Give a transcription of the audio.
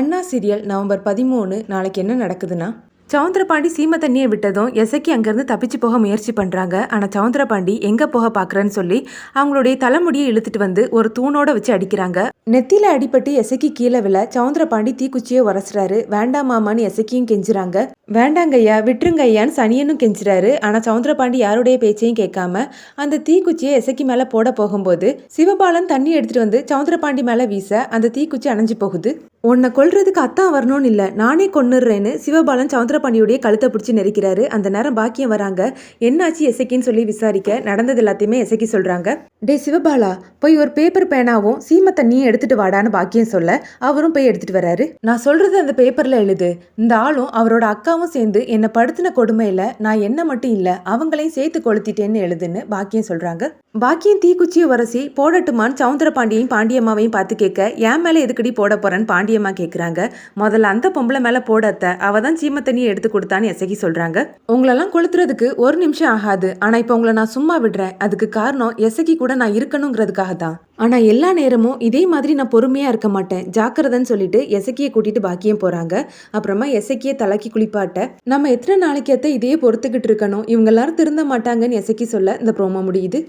அண்ணா serial November பதிமூணு நாளைக்கு என்ன நடக்குதுன்னா? சவுந்தரபாண்டி சீம தண்ணியை விட்டதும் எசக்கி அங்கேருந்து தப்பிச்சு போக முயற்சி பண்ணுறாங்க ஆனால் சவுந்தரபாண்டி எங்கே போக பார்க்குறேன்னு சொல்லி அவங்களுடைய தலைமுடியை இழுத்துட்டு வந்து ஒரு தூணோட வச்சு அடிக்கிறாங்க. நெத்தியில் அடிபட்டு எசக்கி கீழே விழ சவுந்தரபாண்டி தீக்குச்சியை உரசுறாரு. வேண்டாம் மாமான்னு எசக்கியும் கெஞ்சுறாங்க. வேண்டாங்கய்யா விட்டுருங்கய்யான்னு சனியனும் கெஞ்சுறாரு. ஆனால் சவுந்தரபாண்டி யாருடைய பேச்சையும் கேட்காம அந்த தீக்குச்சியை இசைக்கு மேலே போட போகும்போது சிவபாலன் தண்ணி எடுத்துட்டு வந்து சவுந்தரபாண்டி மேலே வீச அந்த தீக்குச்சி அணைஞ்சு போகுது. உன்னை கொல்றதுக்கு அத்தான் வரணும்னு இல்லை நானே கொன்னுடுறேன்னு சிவபாலன் சவுந்தரபாண்டியுடைய கழுத்தை பிடிச்சி நெரிக்கிறாரு. அந்த நேரம் பாக்கியம் வராங்க. என்னாச்சு எசைக்கின்னு சொல்லி விசாரிக்க நடந்தது எல்லாத்தையுமே எசக்கி சொல்கிறாங்க டே சிவபாலா போய் ஒரு பேப்பர் பேனாவும் சீமத்தை நீ எடுத்துட்டு வாடான்னு பாக்கியம் சொல்ல அவரும் போய் எடுத்துட்டு வராரு. நான் சொல்றது அந்த பேப்பர்ல எழுது. இந்த ஆளும் அவரோட அக்காவும் சேர்ந்து என்னை படுத்தின கொடுமையில நான் என்ன மட்டும் இல்ல அவங்களையும் சேர்த்து கொளுத்திட்டேன்னு எழுதுன்னு பாக்கியம் சொல்றாங்க. பாக்கியம் தீக்குச்சியை உரசி போடட்டுமான்னு சவுந்தரபாண்டியையும் பாண்டியம்மாவையும் பார்த்து கேட்க என் மேல எதுக்கடி போட போறேன்னு பாண்டியம்மா கேக்குறாங்க. முதல்ல அந்த பொம்பளை மேல போடத்த அவ தான் சீம தண்ணியை எடுத்து கொடுத்தான்னு எசகி சொல்றாங்க. உங்களெல்லாம் கொளுத்துறதுக்கு ஒரு நிமிஷம் ஆகாது. ஆனா இப்போ உங்களை நான் சும்மா விடுறேன். அதுக்கு காரணம் எசகி கூட நான் இருக்கணுங்கிறதுக்காக தான் ஆனா எல்லா நேரமும் இதே மாதிரி நான் பொறுமையா இருக்க மாட்டேன். ஜாக்கிரதைன்னு சொல்லிட்டு எசக்கியை கூட்டிட்டு பாக்கியம் போறாங்க. அப்புறமா எசக்கியை தலைக்கி குளிப்பாட்ட நம்ம எத்தனை நாளைக்கு அத்தை இதையே பொறுத்துக்கிட்டு இருக்கணும்? இவங்க எல்லாரும் திருந்த மாட்டாங்கன்னு எசக்கி சொல்ல இந்த ப்ரோமோ முடியுது.